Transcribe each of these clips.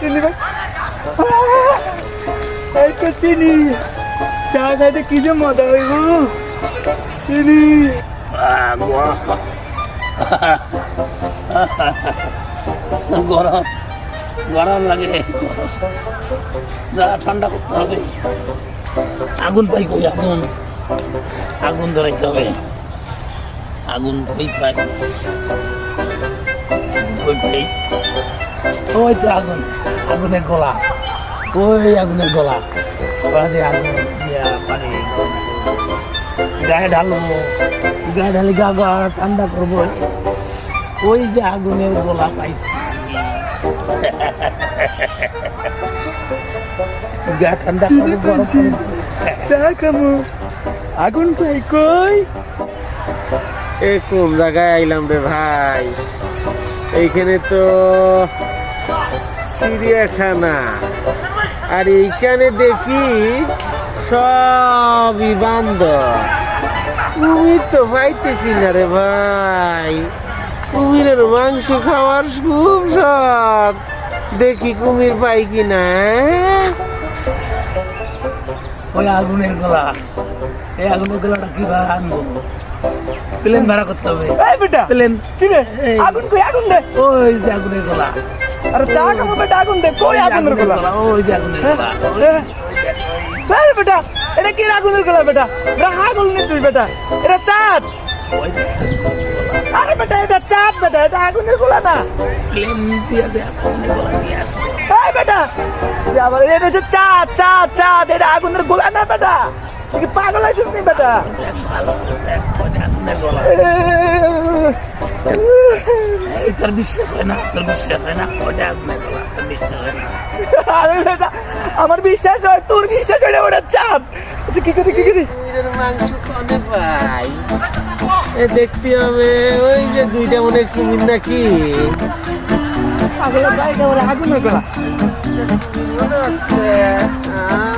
চিনি এই তো চিনি। চা খাইতে কি মজা হইব? চিনি। গরম গরম লাগে। ঠান্ডা করতে হবে। আগুন পাই কই আগুন? আগুন ধরাইতে হবে। আগুন কই? পাই কই? পাই ওই তো আগুন আগুনের গলা। ওই আগুনের গলা। দিয়ে আগুন দিয়া পানি। গায়ে ঢালবো গায়ে ঢালি গা গা ঠান্ডা করব। ওই যে আগুনের গোলা পাইছি। গা ঠান্ডা চা খামু। আগুন পাই কই? এ কোন জায়গায় আইলাম রে ভাই। এইখানে তো চিড়িয়াখানা। আর এইখানে দেখি সবই বান্দর। কুমির তো পাইতেছি না রে ভাই। কুমিরের মাংস খাওয়ার খুব শখ। দেখি কুমির পাই কিনা হ্যাঁ? ওই আগুনের গোলা। এই আগুনের গোলাটা কি ভাড়া আনব? প্লেন ভাড়া করতে হবে। এই বেটা প্লেন। কি রে? আগুন কই আগুন দে। ওই যে আগুনের গোলা। আরে চা খামু বেটা আগুন দে। কই আগুনের গোলা? ওই যে আগুনের গোলা ওই- হ্যাঁ? এই বেটা এটা কি আগুনের গোলা বেটা? এটা আগুন নে তুই বেটা। এটা চাঁদ। আরে বেটা এটা চাঁদ বেটা এটা আগুনের গোলা না। প্লেন দিয়ে দে আগুনের গোলা আসব এই বেটা আবার এটা হচ্ছে চাঁদ চাঁদ চাঁদ এটা আগুনের গোলা না বেটা। তুই কি পাগল আছিস নি বেটা? তোর বিশ্বাস হয় না তোর বিশ্বাস হয় না ওটা তোর বিশ্বাস হয় না। আরে বেটা আমার বিশ্বাস হয় তোর বিশ্বাস হয় না ওটা চাপ। তুই কি করি কি করি? মাংস কনে পাই এ দেখতে হবে ওই যে দুইটা মনে কুমির নাকি? পাগলের ভাই কেমন আগুনের গোলা এ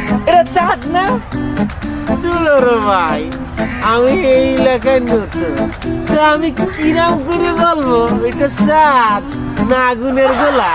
এটা চাঁদ না? তুলোর ভাই, আমি এই এলাকায় নতুন। আমি কিরাম করে বলব? এটা সাপ না আগুনের গোলা।